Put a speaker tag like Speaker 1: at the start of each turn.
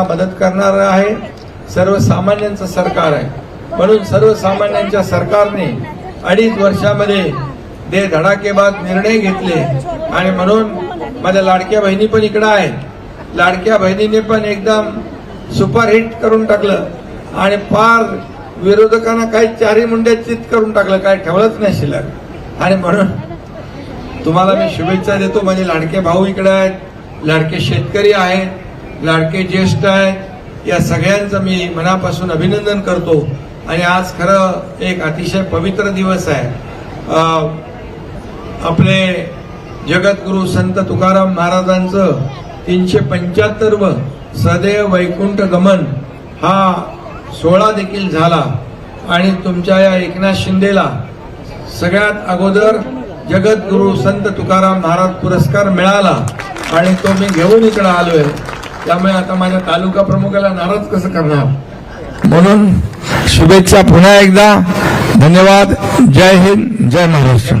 Speaker 1: तुम्हाला मदत करणार आहे. सर्वसामान्यांचं सरकार आहे. म्हणून सर्वसामान्यांच्या सरकारने अडीच वर्षामध्ये दे धडाकेबाद निर्णय घेतले. आणि म्हणून माझ्या लाडक्या बहिणी पण इकडं आहेत. लाडक्या बहिणीने पण एकदम सुपरहिट करून टाकलं. आणि फार विरोधकांना काही चारी मुंड्या चित करून टाकलं. काय ठेवलंच नाही शिल्लक. आणि म्हणून तुम्हाला मी शुभेच्छा देतो. माझे लाडके भाऊ इकडे आहेत. लाडके शेतकरी आहेत. लाडके ज्येष्ठ आहेत या सगळ्यांचं मी मनापासून अभिनंदन करतो. आणि आज खरं एक अतिशय पवित्र दिवस आहे. आपले जगद्गुरु संत तुकाराम महाराजांचं तीनशे पंच्याहत्तरव सदैव वैकुंठ गमन हा सोहळा देखील झाला. आणि तुमच्या या एकनाथ शिंदेला सगळ्यात अगोदर जगद्गुरु संत तुकाराम महाराज पुरस्कार मिळाला. आणि तो मी घेऊन इकडे आलोय. त्यामुळे आता माझ्या तालुका प्रमुखाला नाराज कसं करणार? म्हणून शुभेच्छा पुन्हा एकदा. धन्यवाद. जय हिंद. जय महाराष्ट्र.